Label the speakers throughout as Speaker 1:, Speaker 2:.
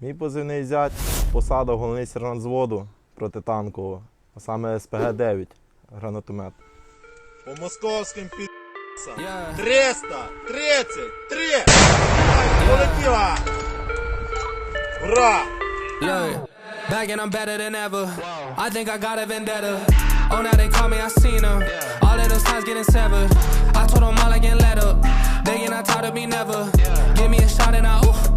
Speaker 1: Мій позивний зять посада головний сержант зводу протитанкового, а саме СПГ-9 гранатомет.
Speaker 2: По московським.
Speaker 3: Yeah.
Speaker 2: 333! Полетіла! Ура!
Speaker 3: Look, back and I'm better than ever. I think I got a vendetta. Oh, now they call me, I seen them. All of those times getting severed. I told them all I get let up. They not tired of me never. Give me a shot and I, ooh.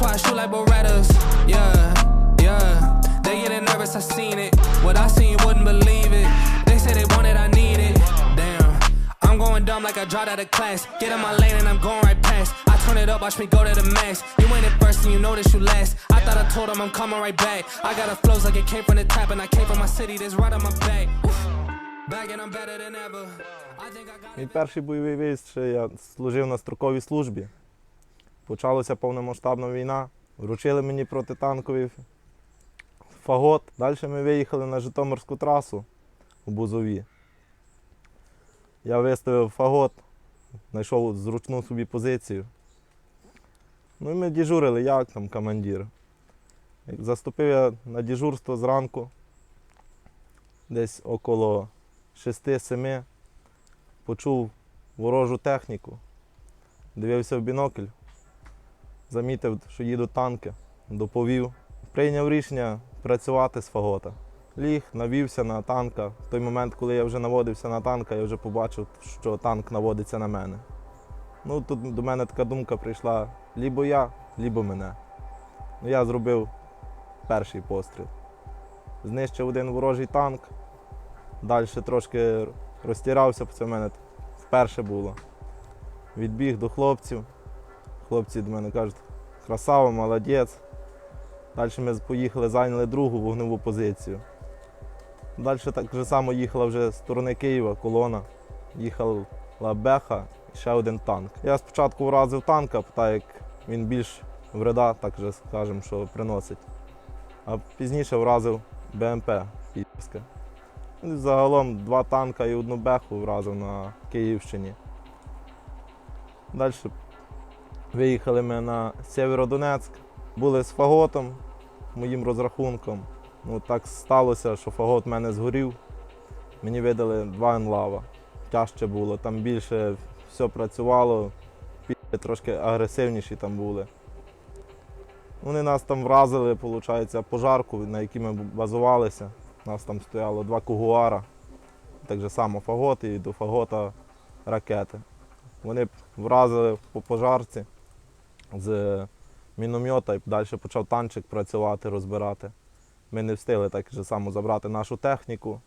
Speaker 3: I swear I shoot like Berettas. Yeah, yeah. They getting nervous, I seen it. What I seen, you wouldn't believe it. They say they want it, I need it. Damn. I'm going dumb like I dropped out of class. Get in my lane and I'm going right past. I turn it up, watch me go to the max. You ain't it first and you know that you last. I thought I told him I'm coming right back. I got a flows like it came from the tap and I came from my city. That's right on my back. Oof. Back and I'm better than ever. I think I got
Speaker 1: Мій перший бойовий виїзд ще я служив на строковій службі. Почалася повномасштабна війна. Вручили мені протитанковий фагот. Далі ми виїхали на Житомирську трасу у Бузові. Я виставив фагот, знайшов зручну собі позицію. Ну і ми дежурили, як там командир. Заступив я на дежурство зранку, десь около 6-7 почув ворожу техніку, дивився в бінокль, замітив, що їдуть танки, доповів. Прийняв рішення працювати з фагота. Ліг, навівся на танка. В той момент, коли я вже наводився на танка, я вже побачив, що танк наводиться на мене. Ну, тут до мене така думка прийшла: лібо я, лібо мене. Ну, я зробив перший постріл. Знищив один ворожий танк, далі трошки розтирався, це в мене вперше було. Відбіг до хлопців. Хлопці до мене кажуть, красава, молодець. Далі ми поїхали, зайняли другу вогневу позицію. Далі так же само їхала вже з сторони Києва колона. Їхала Беха і ще один танк. Я спочатку вразив танка, так як він більш вреда, так же скажемо, що приносить. А пізніше вразив БМП Київське. Ну, Загалом два танка і одну беху вразив на Київщині. Далі виїхали ми на Сєвєродонецьк, були з фаготом, моїм розрахунком. Ну, так сталося, що фагот в мене згорів. Мені видали два енлава. Тяжче було, там більше все працювало, трошки агресивніші там були. Вони нас там вразили, виходить, пожарку, на якій ми базувалися. У нас там стояло два кугуара, так же само фагот і до фагота ракети. Вони вразили по пожарці з міномета і далі почав танчик працювати, розбирати. Ми не встигли так же само забрати нашу техніку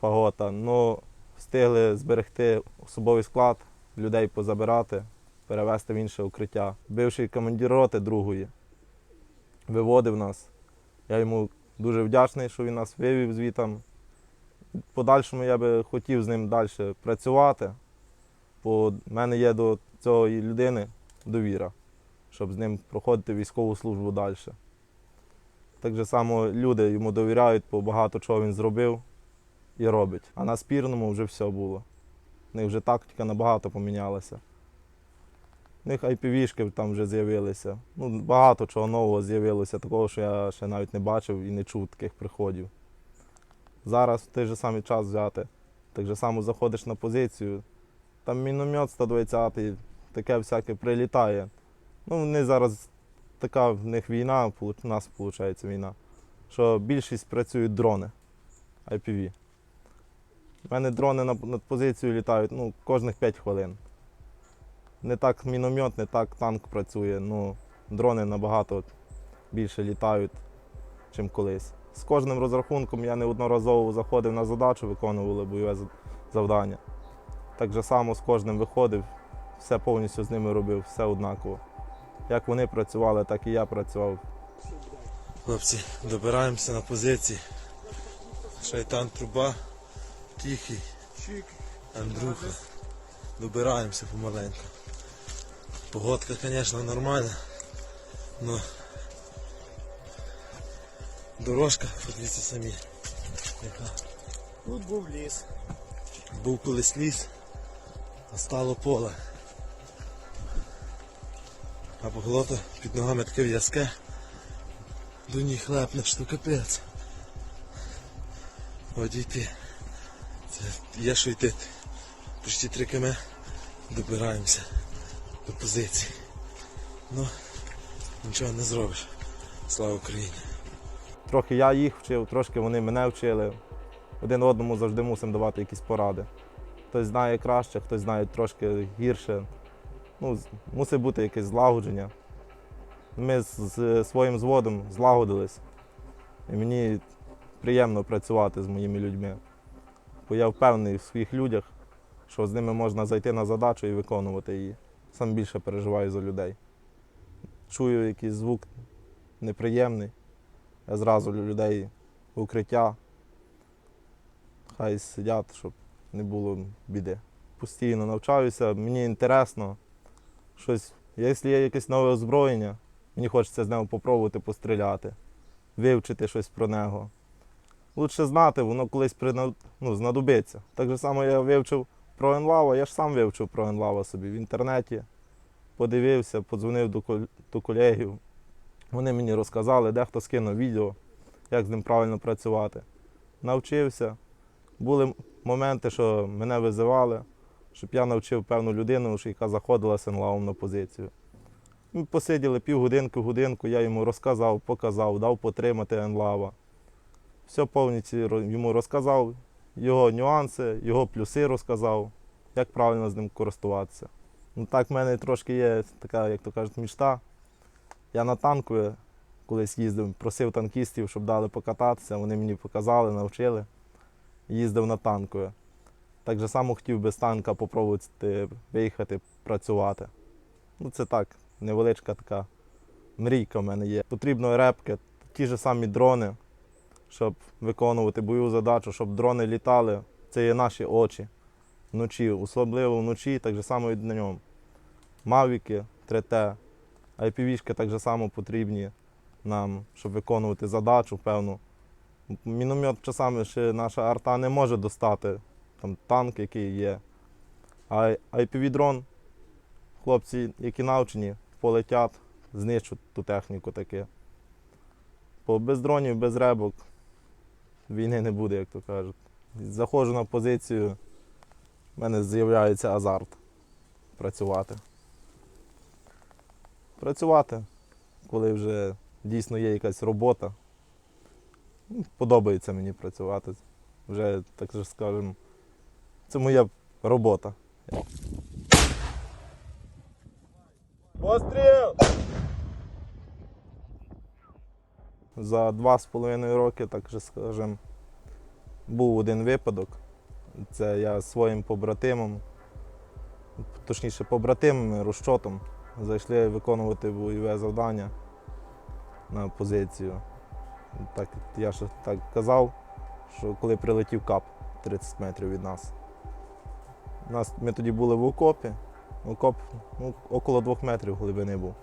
Speaker 1: фагота, але встигли зберегти особовий склад, людей позабирати, перевезти в інше укриття. Бивший командир роти другої виводив нас. Я йому дуже вдячний, що він нас вивів звітом. Подальшому я би хотів з ним далі працювати, бо в мене є до цієї людини довіра, щоб з ним проходити військову службу далі. Так же само люди йому довіряють, бо багато чого він зробив і робить. А на спірному вже все було. У них вже тактика набагато помінялася. У них IPV-шки там вже з'явилися. Ну, багато чого нового з'явилося, такого, що я ще навіть не бачив і не чув таких приходів. Зараз в той же самий час взяти. Так же само заходиш на позицію. Там міномет 120, таке всяке прилітає. Ну, вони зараз така в них війна, у нас виходить війна, що більшість працюють дрони IPV. У мене дрони на, над позицію літають ну, кожних 5 хвилин. Не так міномет, не так танк працює. Ну, дрони набагато більше літають, ніж колись. З кожним розрахунком я неодноразово заходив на задачу, виконували бойове завдання. Так же само з кожним виходив, все повністю з ними робив, все однаково. Як вони працювали, так і я працював.
Speaker 2: Хлопці, добираємося на позиції. Шайтан труба, тихий, Андрюха. Добираємося помаленьку. Погодка, звісно, нормальна. Но дорожка, подивіться самі. Яка.
Speaker 4: Тут був ліс.
Speaker 2: Був колись ліс, а стало поле. А поглото під ногами таке в'язке, до них лепнеш, то капець. Одійти. Це є що йти. Почти 3 км добираємося до позиції. Ну, нічого не зробиш. Слава Україні.
Speaker 1: Трохи я їх вчив, трошки вони мене вчили. Один одному завжди мусимо давати якісь поради. Хтось знає краще, хтось знає трошки гірше. Ну, мусить бути якесь злагодження. Ми з, з своїм зводом злагодились. І мені приємно працювати з моїми людьми. Бо я впевнений в своїх людях, що з ними можна зайти на задачу і виконувати її. Сам більше переживаю за людей. Чую якийсь звук неприємний. Я зразу людей в укриття. Хай сидять, щоб не було біди. Постійно навчаюся, мені інтересно. Щось, якщо є якесь нове озброєння, мені хочеться з ним попробувати постріляти, вивчити щось про нього. Лучше знати, воно колись прина... ну, знадобиться. Так же само я вивчив про Енлава, я ж сам вивчив про Енлава собі в інтернеті. Подивився, подзвонив до, до колегів. Вони мені розказали, дехто скинув відео, як з ним правильно працювати. Навчився. Були моменти, що мене визивали, щоб я навчив певну людину, яка заходила з енлавом на позицію. Ми посиділи півгодинки, годинку, я йому розказав, показав, дав потримати енлава. Все повністю йому розказав, його нюанси, його плюси розказав, як правильно з ним користуватися. Ну так в мене трошки є така, як то кажуть, мічта. Я на танку колись їздив, просив танкістів, щоб дали покататися. Вони мені показали, навчили. Їздив на танку. Так же само хотів без танка попробувати виїхати, працювати. Ну, це так, невеличка така мрійка в мене є. Потрібно репки, ті ж самі дрони, щоб виконувати бойову задачу, щоб дрони літали. Це є наші очі вночі, особливо вночі, так же само і днем. Мавіки 3T, IPV-шки так же само потрібні нам, щоб виконувати задачу певну. Міномет часами ще наша арта не може достати там, танк, який є. А IPV-дрон, хлопці, які навчені, полетять, знищать ту техніку таке. Бо без дронів, без ребок війни не буде, як то кажуть. Заходжу на позицію, в мене з'являється азарт працювати працювати, коли вже дійсно є якась робота. Подобається мені працювати. Вже, так же скажемо, це моя робота. Постріл! За два з половиною роки, так же скажемо, був один випадок. Це я своїм побратимом, точніше побратимами, розчотом, зайшли виконувати бойове завдання на позицію. Так, я ж так казав, що коли прилетів кап 30 метрів від нас. Нас, ми тоді були в окопі. Окоп ну, около двох метрів глибини був.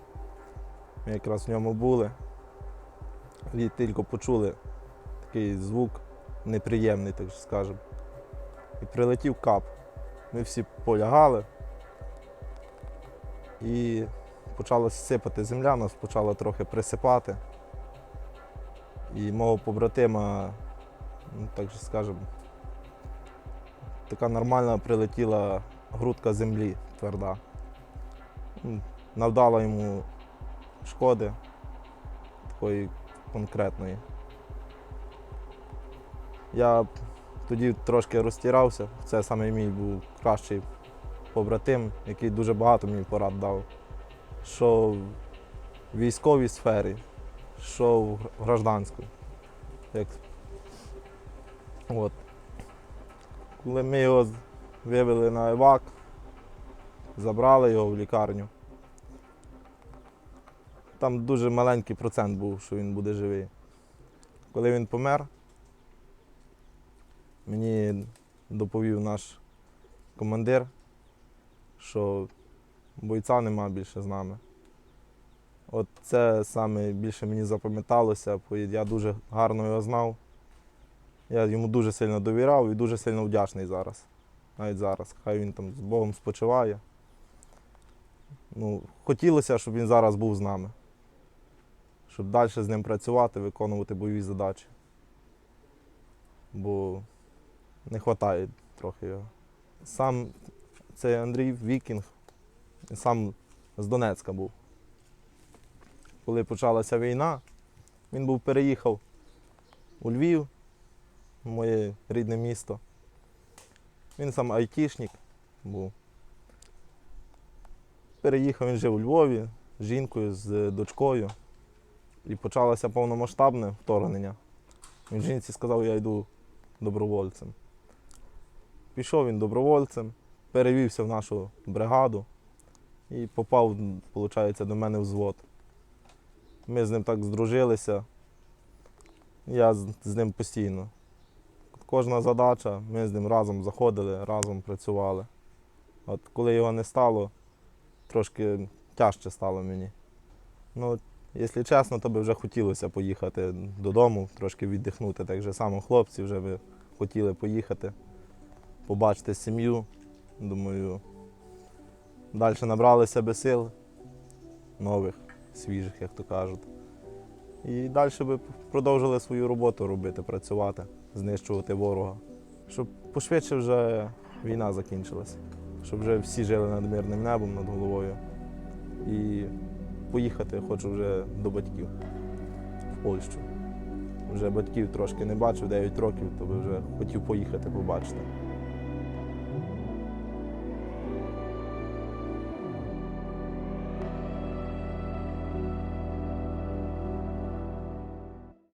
Speaker 1: Ми якраз в ньому були. І тільки почули такий звук неприємний, так скажемо. І прилетів кап. Ми всі полягали. І почала сипати земля, нас почала трохи присипати. І мого побратима, ну так же скажемо, така нормальна прилетіла грудка землі тверда. Навдала йому шкоди такої конкретної. Я тоді трошки розтирався. Це саме мій був кращий побратим, який дуже багато мені порад дав. Що в військовій сфері, що в гражданську. Як... От. Коли ми його вивели на евак, забрали його в лікарню. Там дуже маленький процент був, що він буде живий. Коли він помер, мені доповів наш командир, що бойця нема більше з нами. От це саме більше мені запам'яталося, я дуже гарно його знав. Я йому дуже сильно довіряв і дуже сильно вдячний зараз. Навіть зараз. Хай він там з Богом спочиває. Ну, хотілося, щоб він зараз був з нами. щоб далі з ним працювати, виконувати бойові задачі. Бо не вистачає трохи його. Сам цей Андрій Вікінг, сам з Донецька був. Коли почалася війна, він був переїхав у Львів, моє рідне місто. Він сам айтішник був. Переїхав, він жив у Львові з жінкою, з дочкою. І почалося повномасштабне вторгнення. Він жінці сказав, я йду добровольцем. Пішов він добровольцем, перевівся в нашу бригаду і попав, виходить, до мене взвод. Ми з ним так здружилися. Я з ним постійно. Кожна задача, ми з ним разом заходили, разом працювали. От коли його не стало, трошки тяжче стало мені. Ну, якщо чесно, то би вже хотілося поїхати додому, трошки віддихнути. Так же само хлопці вже би хотіли поїхати, побачити сім'ю. Думаю, далі набрали себе сил нових, свіжих, як то кажуть. І далі би продовжили свою роботу робити, працювати, знищувати ворога. Щоб пошвидше вже війна закінчилася, щоб вже всі жили над мирним небом, над головою. І поїхати хочу вже до батьків в Польщу. Вже батьків трошки не бачив, 9 років, то би вже хотів поїхати побачити.